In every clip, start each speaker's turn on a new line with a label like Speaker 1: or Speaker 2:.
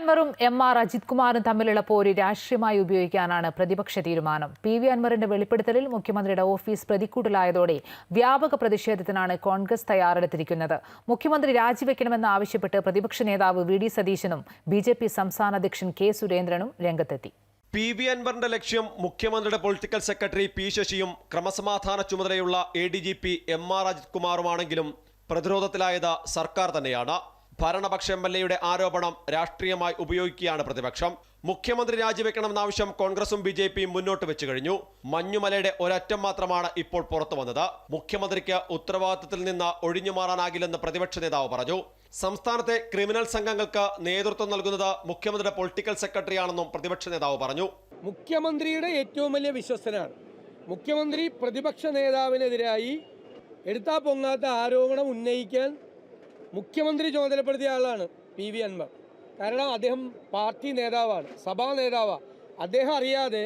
Speaker 1: അൻവറും M R Ajith കുമാറും തമ്മിലുള്ള പോരി രാഷ്ട്രീയമായി ഉപയോഗിക്കാനാണ് പ്രതിപക്ഷ തീരുമാനം. പി വി അൻവറിന്റെ വെളിപ്പെടുത്തലിൽ മുഖ്യമന്ത്രിയുടെ ഓഫീസ് പ്രതിക്കൂട്ടിലായതോടെ വ്യാപക പ്രതിഷേധത്തിനാണ് കോൺഗ്രസ് തയ്യാറെടുത്തിരിക്കുന്നത്. മുഖ്യമന്ത്രി രാജിവെക്കണമെന്ന് ആവശ്യപ്പെട്ട് പ്രതിപക്ഷ നേതാവ് വി ഡി സതീശനും ബി ജെ പി സംസ്ഥാന അധ്യക്ഷൻ കെ സുരേന്ദ്രനും രംഗത്തെത്തി.
Speaker 2: പി വി അൻവറിന്റെ ലക്ഷ്യം മുഖ്യമന്ത്രിയുടെ പൊളിറ്റിക്കൽ സെക്രട്ടറി പി ശശിയും ക്രമസമാധാന ചുമതലയുള്ള A D G P M R Ajith കുമാറുമാണെങ്കിലും പ്രതിരോധത്തിലായത് സർക്കാർ തന്നെയാണ്. ഭരണപക്ഷ എം എൽ എയുടെ ആരോപണം രാഷ്ട്രീയമായി ഉപയോഗിക്കുകയാണ് പ്രതിപക്ഷം. മുഖ്യമന്ത്രി രാജിവെക്കണമെന്നാവശ്യം കോൺഗ്രസും ബി ജെ പിയും മുന്നോട്ട് വെച്ചു കഴിഞ്ഞു. മഞ്ഞുമലയുടെ ഒരറ്റം മാത്രമാണ് ഇപ്പോൾ പുറത്തു വന്നത്. മുഖ്യമന്ത്രിക്ക് ഉത്തരവാദിത്തത്തിൽ നിന്ന് ഒഴിഞ്ഞു മാറാനാകില്ലെന്ന് പ്രതിപക്ഷ നേതാവ് പറഞ്ഞു. സംസ്ഥാനത്തെ ക്രിമിനൽ സംഘങ്ങൾക്ക് നേതൃത്വം നൽകുന്നത് മുഖ്യമന്ത്രിയുടെ പൊളിറ്റിക്കൽ സെക്രട്ടറി ആണെന്നും പ്രതിപക്ഷ നേതാവ് പറഞ്ഞു.
Speaker 3: മുഖ്യമന്ത്രിയുടെ ഏറ്റവും വലിയ വിശ്വസ്തനാണ് മുഖ്യമന്ത്രി പ്രതിപക്ഷ നേതാവിനെതിരായി എടുത്താ പൊങ്ങാത്ത ആരോപണം ഉന്നയിക്കാൻ മുഖ്യമന്ത്രി ചുമതലപ്പെടുത്തിയ ആളാണ് പി വി അൻവർ. കാരണം അദ്ദേഹം പാർട്ടി നേതാവാണ് സഭാ നേതാവാണ് അദ്ദേഹം അറിയാതെ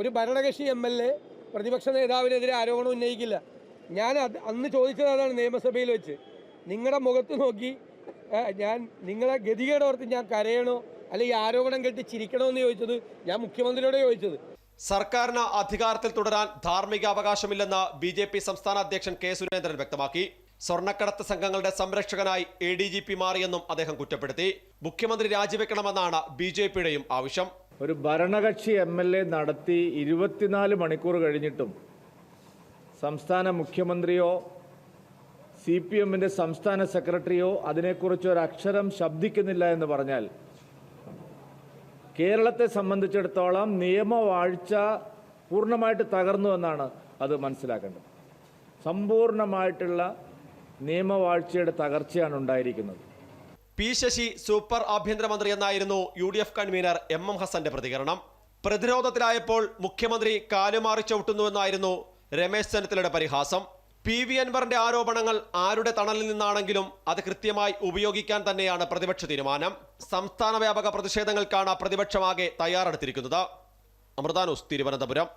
Speaker 3: ഒരു ഭരണകക്ഷി എം എൽ എ പ്രതിപക്ഷ നേതാവിനെതിരെ ആരോപണം ഉന്നയിക്കില്ല. ഞാൻ അന്ന് ചോദിച്ചത് അതാണ് നിയമസഭയിൽ വെച്ച്. നിങ്ങളുടെ മുഖത്ത് നോക്കി ഞാൻ നിങ്ങളെ ഗതികേടോർത്ത് ഞാൻ കരയണോ അല്ലെങ്കിൽ ആരോപണം കെട്ടി ചിരിക്കണോ എന്ന് ചോദിച്ചത് ഞാൻ മുഖ്യമന്ത്രിയോട് ചോദിച്ചത്.
Speaker 2: സർക്കാരിന് അധികാരത്തിൽ തുടരാൻ ധാർമ്മിക അവകാശമില്ലെന്ന് ബി ജെ പി സംസ്ഥാന അധ്യക്ഷൻ കെ സുരേന്ദ്രൻ വ്യക്തമാക്കി. സ്വർണക്കടത്ത് സംഘങ്ങളുടെ സംരക്ഷകനായി എ ഡി ജി പി മാറിയെന്നും അദ്ദേഹം കുറ്റപ്പെടുത്തി. മുഖ്യമന്ത്രി രാജിവെക്കണമെന്നാണ് ബി ജെ പിയുടെയും ആവശ്യം.
Speaker 4: ഒരു ഭരണകക്ഷി എം എൽ എ നടത്തി ഇരുപത്തിനാല് മണിക്കൂർ കഴിഞ്ഞിട്ടും സംസ്ഥാന മുഖ്യമന്ത്രിയോ സി പി എമ്മിന്റെ സംസ്ഥാന സെക്രട്ടറിയോ അതിനെക്കുറിച്ച് ഒരു അക്ഷരം ശബ്ദിക്കുന്നില്ല എന്ന് പറഞ്ഞാൽ കേരളത്തെ സംബന്ധിച്ചിടത്തോളം നിയമവാഴ്ച പൂർണമായിട്ട് തകർന്നു എന്നാണ് അത് മനസ്സിലാക്കേണ്ടത്. സമ്പൂർണമായിട്ടുള്ള നിയമവാഴ്ചയുടെ തകർച്ചയാണ് ഉണ്ടായിരിക്കുന്നത്.
Speaker 2: പി ശശി സൂപ്പർ ആഭ്യന്തരമന്ത്രി എന്നായിരുന്നു U D F convener M M ഹസന്റെ പ്രതികരണം. പ്രതിരോധത്തിലായപ്പോൾ മുഖ്യമന്ത്രി കാലുമാറി ചവിട്ടുന്നുവെന്നായിരുന്നു രമേശ് ചെന്നിത്തലയുടെ പരിഹാസം. പി വി അൻവറിന്റെ ആരോപണങ്ങൾ ആരുടെ തണലിൽ നിന്നാണെങ്കിലും അത് കൃത്യമായി ഉപയോഗിക്കാൻ തന്നെയാണ് പ്രതിപക്ഷ തീരുമാനം. സംസ്ഥാന വ്യാപക പ്രതിഷേധങ്ങൾക്കാണ് പ്രതിപക്ഷമാകെ തയ്യാറെടുത്തിരിക്കുന്നത്. അമൃതാനൂസ് തിരുവനന്തപുരം.